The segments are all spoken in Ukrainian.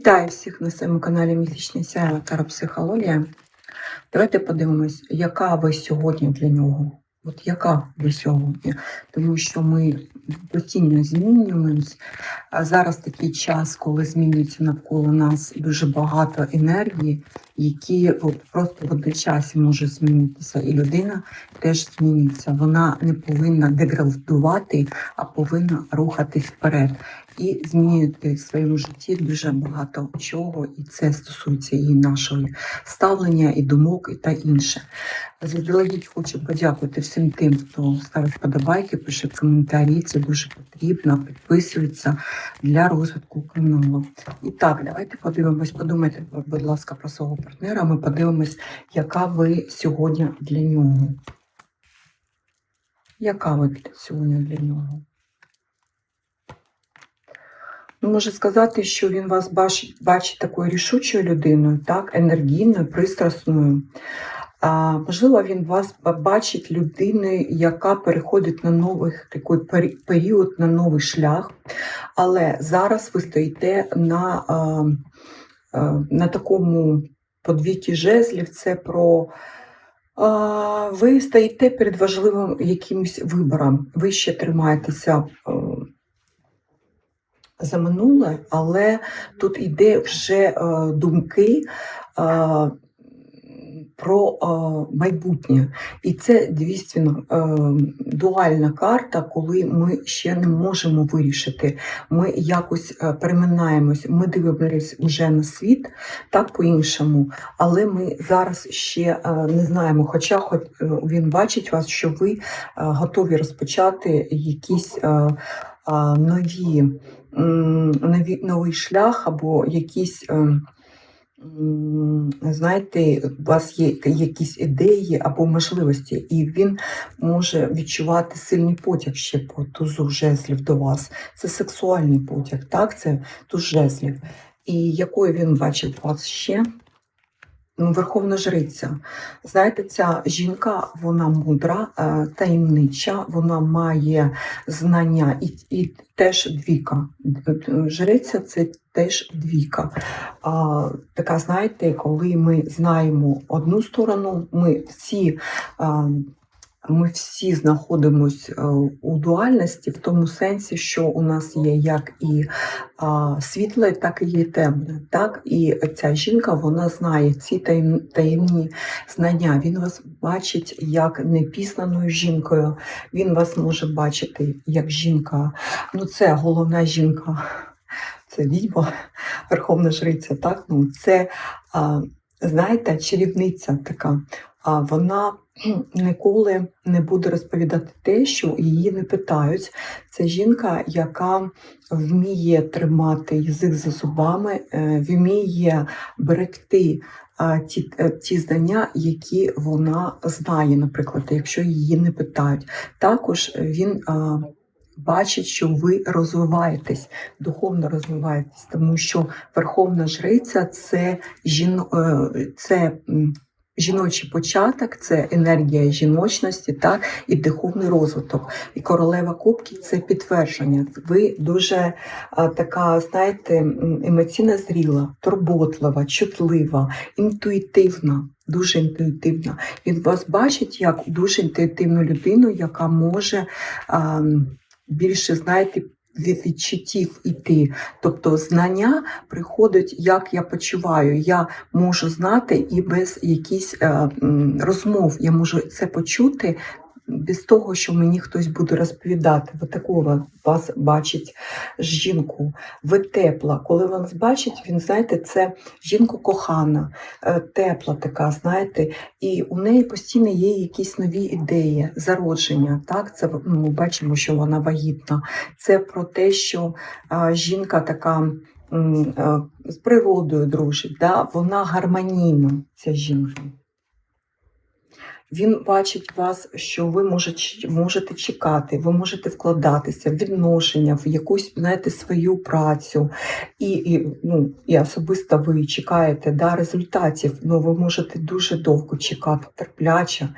Вітаю всіх на своєму каналі Міфічний Сяєва Психологія. Давайте подивимось, яка ви сьогодні для нього. От яка ви сьогодні? Тому що ми постійно змінюємось. Зараз такий час, коли змінюється навколо нас дуже багато енергії, які от, просто в одночасі можуть змінитися. І людина теж змінюється. Вона не повинна деградувати, а повинна рухатись вперед і змінювати в своєму житті дуже багато чого, і це стосується і нашого ставлення, і думок, і та інше. Заздалегідь хочу подякувати всім тим, хто ставить вподобайки, пише коментарі. Це дуже потрібно, підписується для розвитку каналу. І так, давайте подивимось, подумайте, будь ласка, про свого партнера. Ми подивимось, яка ви сьогодні для нього. Яка ви сьогодні для нього? Ну, можу сказати, що він вас бачить, бачить такою рішучою людиною, так, енергійною, пристрасною. А, можливо, він вас бачить людиною, яка переходить на новий такий період, на новий шлях. Але зараз ви стоїте на, а, а, на такому подвійті жезлів. Це про ви стоїте перед важливим якимось вибором. Ви ще тримаєтеся. За минуле, але тут йде вже е, думки е, про е, майбутнє. І це дійсно е, дуальна карта, коли ми ще не можемо вирішити. Ми якось е, переминаємось, ми дивимося вже на світ так по-іншому, але ми зараз ще е, не знаємо. Хоча хоч е, він бачить вас, що ви е, готові розпочати якісь е, е, нові, новий шлях або якісь, е, знаєте, у вас є якісь ідеї або можливості, і він може відчувати сильний потяг ще по тузу жезлів до вас. Це сексуальний потяг, так? Це туз жезлів. І якою він бачить вас ще? Верховна жриця. Знаєте, ця жінка, вона мудра, е, таємнича, вона має знання і, і теж двіка. Жриця це теж двіка. А, така, знаєте, коли ми знаємо одну сторону, ми всі. А, ми всі знаходимося у дуальності в тому сенсі, що у нас є як і світле, так і є темне. Так? І ця жінка вона знає ці таємні знання. Він вас бачить як непізнаною жінкою. Він вас може бачити як жінка. Ну, це головна жінка, це відьма, верховна жриця. Так? Ну, це, знаєте, чарівниця така. А вона ніколи не буде розповідати те, що її не питають. Це жінка, яка вміє тримати язик за зубами, е, вміє берегти ті, е, ті знання, які вона знає, наприклад, якщо її не питають. Також він а, бачить, що ви розвиваєтесь, духовно розвиваєтесь, тому що верховна жриця це жіно, е, це. Жіночий початок це енергія жіночності, так і духовний розвиток. І королева кубків це підтвердження. Ви дуже а, така, знаєте, емоційно зріла, турботлива, чутлива, інтуїтивна, дуже інтуїтивна. Він вас бачить як дуже інтуїтивну людину, яка може а, більше, знаєте, від відчуттів іти. Тобто знання приходить, як я почуваю. Я можу знати і без якихось е, розмов. Я можу це почути без того, що мені хтось буде розповідати. Ви такого вас бачить жінку. Ви тепла. Коли він вас бачить, він знаєте, це жінка кохана, е, тепла така, знаєте, і у неї постійно є якісь нові ідеї, зародження. Так, це ну, ми бачимо, що вона вагітна. Це про те, що жінка така. е, З природою дружить, да? вона гармонійна, ця жінка. Він бачить вас, що ви можете, можете чекати, ви можете вкладатися в відношення, в якусь, знаєте, свою працю. І, і, ну, і особисто ви чекаєте да, результатів. Ну, ви можете дуже довго чекати, терпляче.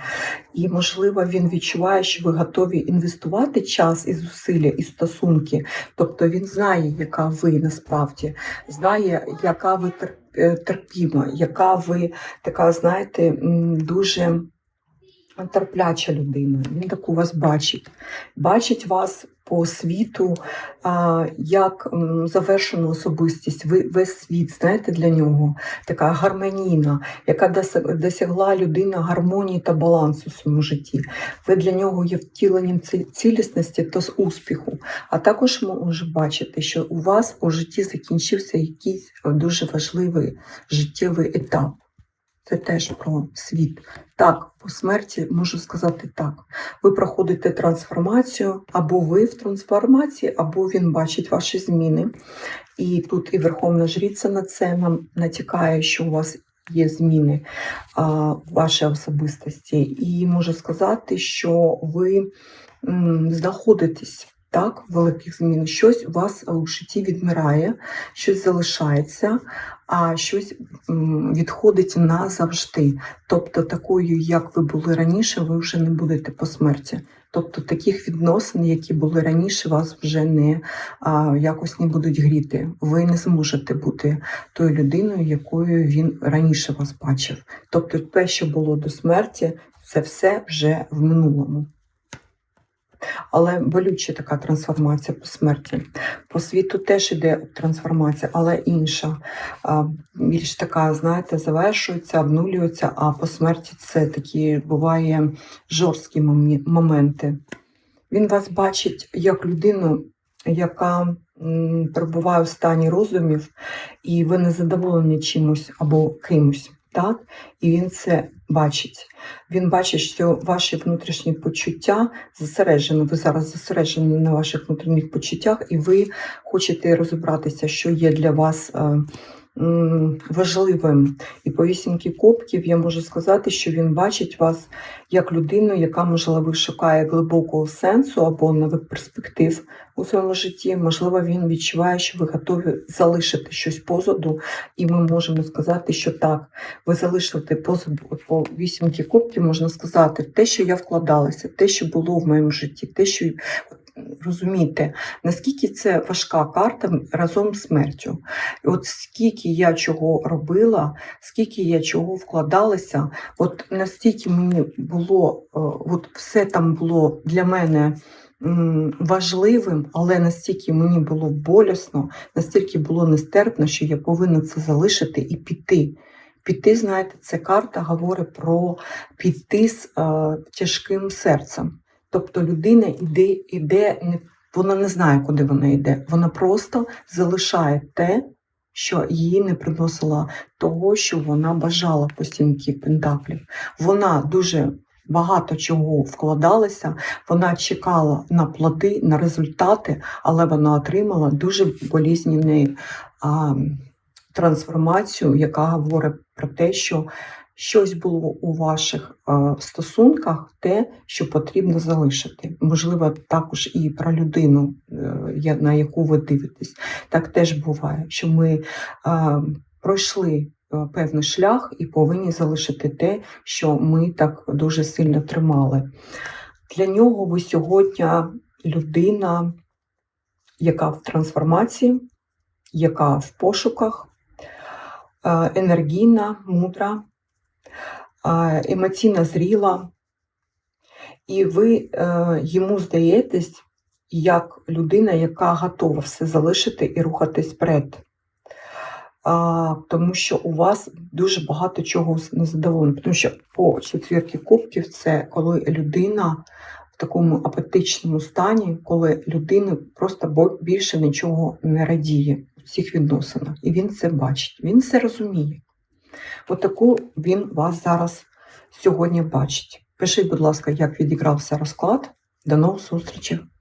І, можливо, він відчуває, що ви готові інвестувати час і зусилля, і стосунки. Тобто він знає, яка ви насправді, знає, яка ви е, терпіма, яка ви така, знаєте, дуже терпляча людина. Він таку вас бачить. Бачить вас по світу як завершену особистість. Ви весь світ, знаєте, для нього така гармонійна, яка досягла людина гармонії та балансу в своєму житті. Ви для нього є втіленням цілісності та з успіху. А також може бачити, що у вас у житті закінчився якийсь дуже важливий життєвий етап. Це теж про світ. Так, по смерті можу сказати так. Ви проходите трансформацію, або ви в трансформації, або він бачить ваші зміни. І тут і Верховна Жриця на це нам натякає, що у вас є зміни а, в вашій особистості. І можу сказати, що ви м, знаходитесь. Так, великих змін. Щось у вас у житті відмирає, щось залишається, а щось відходить назавжди. Тобто, такою, як ви були раніше, ви вже не будете по смерті. Тобто таких відносин, які були раніше, вас вже не а, якось не будуть гріти. Ви не зможете бути тою людиною, якою він раніше вас бачив. Тобто, те, що було до смерті, це все вже в минулому. Але болюча така трансформація по смерті. По світу теж іде трансформація, але інша. Більш така, знаєте, завершується, обнулюється, а по смерті це такі буває жорсткі моменти. Він вас бачить як людину, яка перебуває в стані роздумів, і ви не задоволені чимось або кимось. Так? І він це бачить. Він бачить, що ваші внутрішні почуття зосереджені. Ви зараз зосереджені на ваших внутрішніх почуттях, і ви хочете розібратися, що є для вас е, важливим. І по вісімки кубків я можу сказати, що він бачить вас як людину, яка, можливо, шукає глибокого сенсу або нових перспектив у своєму житті. Можливо, він відчуває, що ви готові залишити щось позаду, і ми можемо сказати, що так, ви залишите позаду по вісімки кубків, можна сказати, те, що я вкладалася, те, що було в моєму житті, те, що розумієте, наскільки це важка карта разом з смертю. От скільки я чого робила, скільки я чого вкладалася, от настільки мені було, е, от все там було для мене важливим, але настільки мені було болісно, настільки було нестерпно, що я повинна це залишити і піти. Піти, знаєте, ця карта говорить про піти з е, тяжким серцем. Тобто людина іде, іде вона не знає, куди вона йде. Вона просто залишає те, що їй не приносило того, що вона бажала по стінки пентаклів. Вона дуже багато чого вкладалася, вона чекала на плоди, на результати, але вона отримала дуже болізненний а, трансформацію, яка говорить про те, що щось було у ваших е, стосунках, те, що потрібно залишити. Можливо, також і про людину, е, на яку ви дивитесь. Так теж буває, що ми е, пройшли певний шлях і повинні залишити те, що ми так дуже сильно тримали. Для нього ви сьогодні людина, яка в трансформації, яка в пошуках, енергійна, мудра, емоційно зріла, і ви е, йому здаєтесь як людина, яка готова все залишити і рухатись вперед. А, тому що у вас дуже багато чого незадоволено. Тому що по четвірки кубків це коли людина в такому апатичному стані, коли людина просто більше нічого не радіє в цих відносинах. І він це бачить, він це розуміє. Отаку він вас зараз сьогодні бачить. Пишіть, будь ласка, як відігрався розклад. До нових зустрічей!